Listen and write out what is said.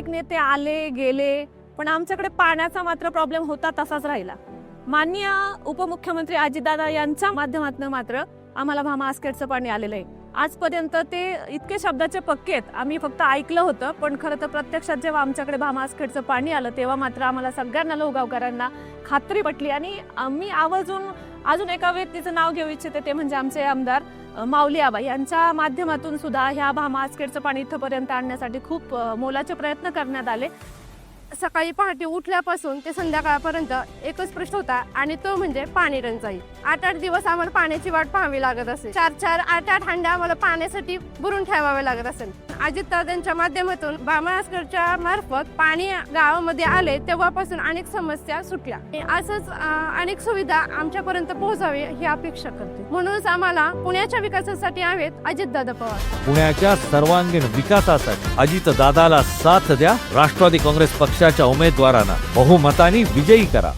अनेक नेते आले गेले पण आमच्याकडे पाण्याचा मात्र प्रॉब्लेम होता तसाच राहिला. माननीय उपमुख्यमंत्री अजितदादा यांच्या माध्यमातून मात्र आम्हाला भामा आस्केटचं पाणी आलेलं आहे. आजपर्यंत ते इतके शब्दाचे पक्के आहेत. आम्ही फक्त ऐकलं होतं पण खरं तर प्रत्यक्षात जेव्हा आमच्याकडे भामा पाणी आलं तेव्हा मात्र आम्हाला सगळ्यांना लोगावकरांना खात्री पटली आणि आम्ही आवर्जून अजून एका व्यक्तीचं नाव घेऊ इच्छिते ते म्हणजे आमचे आमदार माऊली आबा यांच्या माध्यमातून सुद्धा ह्या भामा आस्केटचं पाणी इथंपर्यंत आणण्यासाठी खूप मोलाचे प्रयत्न करण्यात आले. सकाळी पहाटे उठल्यापासून ते संध्याकाळपर्यंत एकच प्रश्न होता आणि तो म्हणजे पाणी टंचाई. आठ आठ दिवस आम्हाला पाण्याची वाट पाहावी लागत असेल. चार चार आठ आठ हांड्या आम्हाला पाण्यासाठी भरून ठेवावे लागत असेल. अजित दादांच्या माध्यमातून बामास्करच्या मार्फत पाणी गावामध्ये आले तेव्हापासून अनेक समस्या सुटल्या. असंच अनेक सुविधा आमच्यापर्यंत पोहोचावी ही अपेक्षा करते. म्हणूनच आम्हाला पुण्याच्या विकासासाठी हवेत अजितदादा पवार. पुण्याच्या सर्वांगीण विकासासाठी अजित दादाला साथ द्या. राष्ट्रवादी काँग्रेस पक्षाच्या उमेदवारांना बहुमताने विजयी करा.